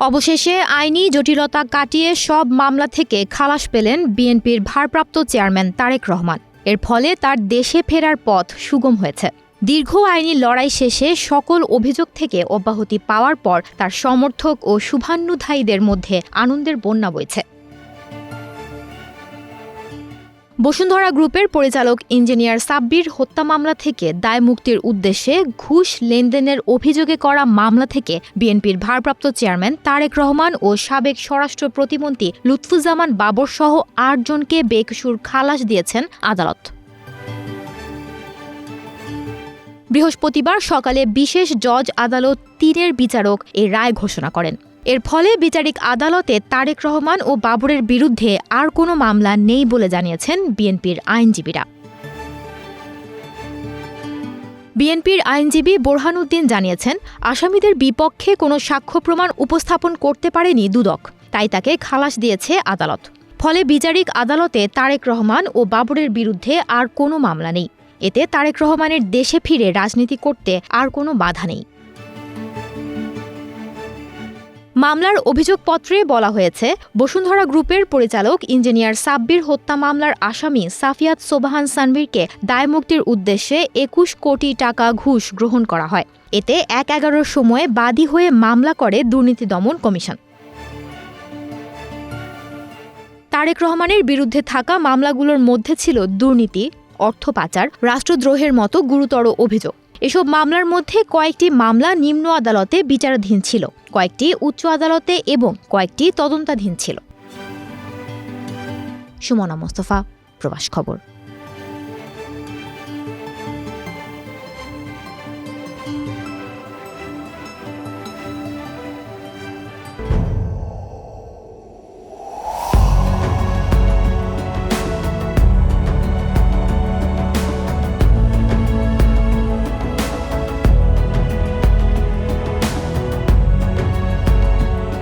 অবশেষে আইনি জটিলতা কাটিয়ে সব মামলা থেকে খালাস পেলেন বিএনপির ভারপ্রাপ্ত চেয়ারম্যান তারেক রহমান। এর ফলে তার দেশে ফেরার পথ সুগম হয়েছে। দীর্ঘ আইনি লড়াই শেষে সকল অভিযোগ থেকে অব্যাহতি পাওয়ার পর তার সমর্থক ও শুভান্নুধায়ীদের মধ্যে আনন্দের বন্যা বইছে। বসুন্ধরা গ্রুপের পরিচালক ইঞ্জিনিয়ার সাব্বির হত্যা মামলা থেকে দায় মুক্তির উদ্দেশ্যে ঘুষ লেনদেনের অভিযোগে করা মামলা থেকে বিএনপির ভারপ্রাপ্ত চেয়ারম্যান তারেক রহমান ও সাবেক স্বরাষ্ট্র প্রতিমন্ত্রী লুৎফুজ্জামান বাবর সহ আটজনকে বেকসুর খালাস দিয়েছেন আদালত। বৃহস্পতিবার সকালে বিশেষ জজ আদালত তীরের বিচারক এই রায় ঘোষণা করেন। এর ফলে বিচারিক আদালতে তারেক রহমান ও বাবরের বিরুদ্ধে আর কোনো মামলা নেই বলে জানিয়েছেন বিএনপির আইনজীবীরা। বিএনপির আইনজীবী বোরহানুদ্দিন জানিয়েছেন, আসামিদের বিপক্ষে কোনো সাক্ষ্য প্রমাণ উপস্থাপন করতে পারেনি দুদক, তাই তাকে খালাস দিয়েছে আদালত। ফলে বিচারিক আদালতে তারেক রহমান ও বাবরের বিরুদ্ধে আর কোনো মামলা নেই। এতে তারেক রহমানের দেশে ফিরে রাজনীতি করতে আর কোনো বাধা নেই। মামলার অভিযোগপত্রে বলা হয়েছে, বসুন্ধরা গ্রুপের পরিচালক ইঞ্জিনিয়ার সাব্বির হত্যা মামলার আসামি সাফিয়াত সোবাহান সানভীরকে দায়মুক্তির উদ্দেশ্যে একুশ কোটি টাকা ঘুষ গ্রহণ করা হয়। এতে এক এগারোর সময়ে বাদী হয়ে মামলা করে দুর্নীতি দমন কমিশন। তারেক রহমানের বিরুদ্ধে থাকা মামলাগুলোর মধ্যে ছিল দুর্নীতি, অর্থ পাচার, রাষ্ট্রদ্রোহের মতো গুরুতর অভিযোগ। এসব মামলার মধ্যে কয়েকটি মামলা নিম্ন আদালতে বিচারাধীন ছিল, কয়েকটি উচ্চ আদালতে এবং কয়েকটি তদন্তাধীন ছিল। সুমনা মোস্তফা, প্রবাস খবর।